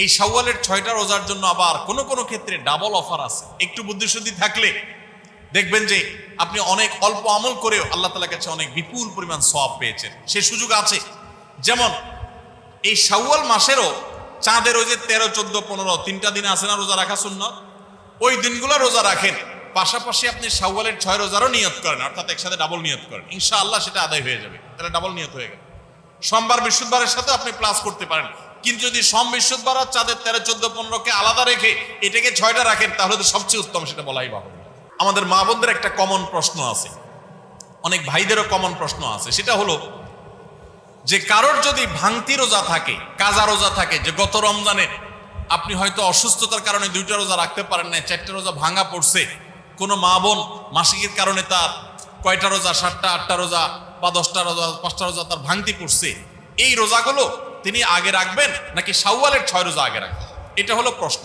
এই সাওয়ালের ছয়টা রোজার জন্য আবার কোনো কোনো ক্ষেত্রে ডাবল অফার আছে। একটু বুদ্ধিশুদ্ধি থাকলে দেখবেন যে আপনি অনেক অল্প আমল করেও আল্লাহ তালার কাছে অনেক বিপুল পরিমাণ সব পেয়েছেন। সে সুযোগ আছে। যেমন এই শাওয়াল মাসেরও চাঁদের ওই যে তেরো, চোদ্দ, পনেরো, তিনটা দিন আছে না রোজা রাখা শূন্য ওই দিনগুলো রোজা রাখেন। পাশাপাশি আপনি শাওয়ালের ছয় রোজারও নিয়ত করেন, অর্থাৎ একসাথে ডাবল নিয়ত করেন। ইনশাআল্লাহ সেটা আদায় হয়ে যাবে। তাহলে ডাবল নিয়ত হয়ে গেল। সোমবার, বৃহস্পতিবারের সাথে আপনি প্লাস করতে পারেন। কিন্তু যদি সোম বৃহস্পতিবার আর চাঁদের তেরো, চোদ্দ, পনেরোকে আলাদা রেখে এটাকে ছয়টা রাখেন, তাহলে তো সবচেয়ে উত্তম সেটা বলাই বাহুল্য। আমাদের মা বোনদের একটা কমন প্রশ্ন আছে। অনেক ভাইদেরও কমন প্রশ্ন আছে। সেটা হলো যে কারোর যদি ভাঙতি রোজা থাকে, কাজা রোজা থাকে, যে গত রমজানের আপনি হয়তো অসুস্থতার কারণে দুইটা রোজা রাখতে পারেন না চারটা রোজা ভাঙা পড়ছে, কোনো মা বোন মাসিকের কারণে তার কয়টা রোজা, সাতটা, আটটা রোজা বা দশটা রোজা, পাঁচটা রোজা তার ভাঙতি পড়ছে, এই রোজাগুলো তিনি আগে রাখবেন নাকি শাওয়ালের ছয় রোজা আগে রাখবেন? এটা হলো প্রশ্ন।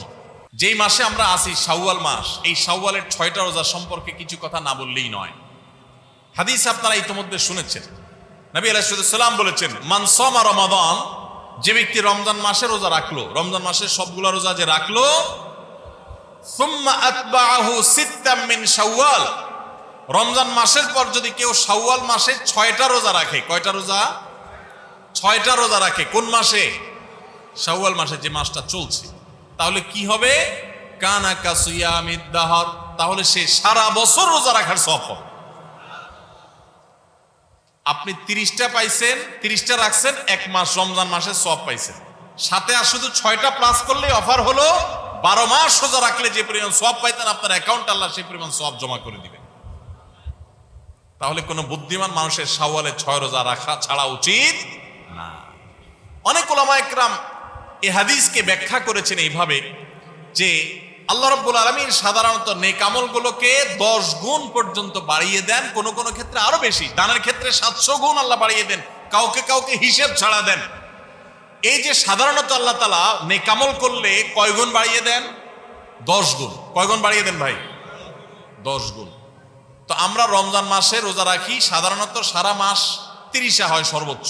যেই মাসে আমরা আসি শাওয়াল মাস, এই শাওয়ালের ছয়টা রোজা সম্পর্কে কিছু কথা না বললেই নয়। হাদিস আপনারা ইতিমধ্যে শুনেছেন। নবী আলাইসাল্লাম বলেছেন মানসমা রমাদান যে ব্যক্তি রমজান মাসে রোজা রাখল, রমজান মাসের সবগুলা রোজা যে রাখল রমজান মাসের পর যদি কেউ শাওয়াল মাসে ছয়টা রোজা রাখে, কয়টা রোজা? ছয়টা রোজা রাখে, কোন মাসে? শাওয়াল মাসে যে মাসটা চলছে। তাহলে কি হবে? কানা কাসুয়ামিদ দাহর। তাহলে সে সারা বছর রোজা রাখার সব হবে আপনি তিরিশটা পাইছেন, তিরিশটা রাখছেন, এক মাস, রমজান মাসে সব পাইছেন। সাথে আর শুধু ছয়টা প্লাস করলে অফার হলো, বারো মাস সোজা রাখলে যে পরিমাণ সব পাইতেন আপনার অ্যাকাউন্ট আল্লাহ সেই পরিমাণ সব জমা করে দিবেন। তাহলে কোনো বুদ্ধিমান মানুষের সাওয়ালে ছয় রোজা রাখা ছাড়া উচিত ওলামা একরাম এ হাদিসকে ব্যাখ্যা করেছেন এইভাবে যে আল্লাহ রব্বুল আলমীর সাধারণত নেকামলগুলোকে দশ গুণ পর্যন্ত বাড়িয়ে দেন, কোনো কোনো ক্ষেত্রে আরও বেশি। দানের ক্ষেত্রে সাতশো গুণ আল্লাহ বাড়িয়ে দেন, কাউকে কাউকে হিসেব ছাড়া দেন। এই যে সাধারণত আল্লাহ তালা নেকামল করলে কয় গুণ বাড়িয়ে দেন? দশ গুণ। কয় গুণ বাড়িয়ে দেন ভাই? দশ গুণ। তো আমরা রমজান মাসে রোজা রাখি, সাধারণত সারা মাস তিরিশা হয় সর্বোচ্চ।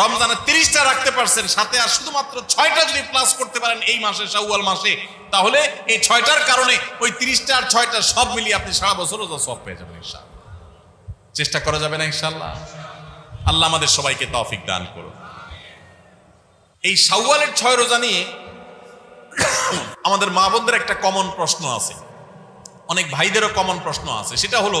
রমজানে তিরিশটা রাখতে পারছেন, সাথে আর শুধুমাত্র ছয়টা যদি প্লাস করতে পারেন এই মাসে, শাওয়াল মাসে, তাহলে এই ছয়টার কারণে ওই তিরিশটা আর ছয়টা সব মিলিয়ে আপনি সারা বছর রোজা সব পেয়ে যাবেন ইনশাআল্লাহ। চেষ্টা করা যাবে না ইনশাল্লাহ আল্লাহ আমাদের সবাইকে তৌফিক দান করুন এই শাওয়ালের ছয় রোজা নিয়ে আমাদের মা বোনদের একটা কমন প্রশ্ন আছে। অনেক ভাইদেরও কমন প্রশ্ন আছে। সেটা হলো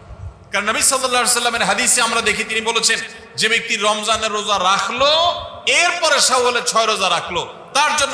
কারণ নবী সাল্লাল্লাহু সাল্লামের হাদিসে আমরা দেখি, তিনি বলেছেন, যে ব্যক্তি রমজানের রোজা রাখল, এরপরে সাহলে ছয় রোজা রাখল, তার জন্য